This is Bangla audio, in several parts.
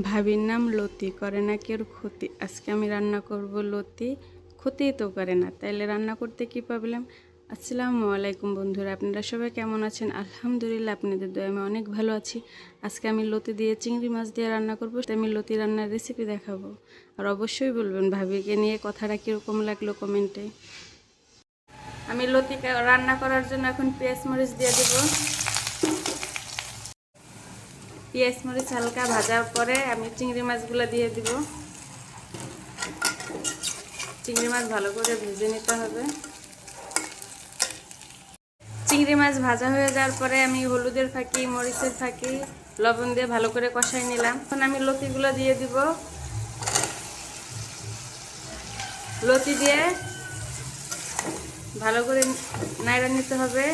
ভাবির নাম লতি, করে না কেউ ক্ষতি? আজকে আমি রান্না করব লতি ক্ষতি তো করে না। তাইলে রান্না করতে কি প্রবলেম আসসালামু আলাইকুম বন্ধুরা, আপনারা সবাই কেমন আছেন? আলহামদুলিল্লাহ, আপনাদের দয়া আমি অনেক ভালো আছি। আজকে আমি লতি দিয়ে চিংড়ি মাছ দিয়ে রান্না করব আমি লতি রান্নার রেসিপি দেখাবো। আর অবশ্যই বলবেন, ভাবিকে নিয়ে কথাটা কীরকম লাগল কমেন্টে আমি লতিকে রান্না করার জন্য এখন পেঁয়াজ মরিচ দিয়ে দেবো। পেঁয়াজ মরিচ হালকা ভাজার পরে আমি চিংড়ি মাছগুলো দিয়ে দিব। চিংড়ি মাছ ভালো করে ভেজে নিতে হবে। চিংড়ি মাছ ভাজা হয়ে যাওয়ার পরে আমি হলুদের ফাঁকি, মরিচের ফাঁকি, লবণ দিয়ে ভালো করে কষাই নিলাম। এখন আমি লতিগুলো দিয়ে দিব। লতি দিয়ে ভালো করে নাইড়া নিতে হবে।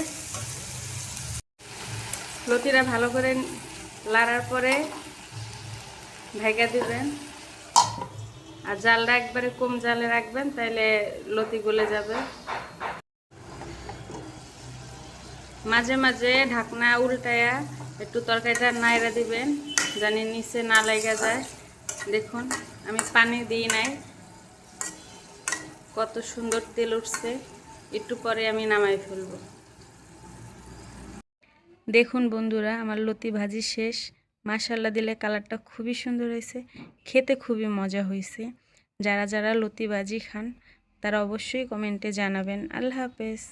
লতিটা ভালো করে লাড়ার পরে ঢেকে দিবেন। আর জালটা একবারে কম জালে রাখবেন, তাইলে লতি গলে যাবে। মাঝে মাঝে ঢাকনা উল্টায়া একটু তরকারিটা নাইড়া দিবেন, জানি নিচে না লেগে যায়। দেখুন, আমি পানি দিই নাই। কত সুন্দর তেল উঠছে। একটু পরে আমি নামাই ফেলব। দেখুন বন্ধুরা, আমার লতি ভাজি শেষ। মাশাল্লা দিলে কালারটা খুবই সুন্দর হয়েছে, খেতে খুবই মজা হয়েছে। যারা যারা লতি ভাজি খান, তারা অবশ্যই কমেন্টে জানাবেন। আল্লাহ হাফেজ।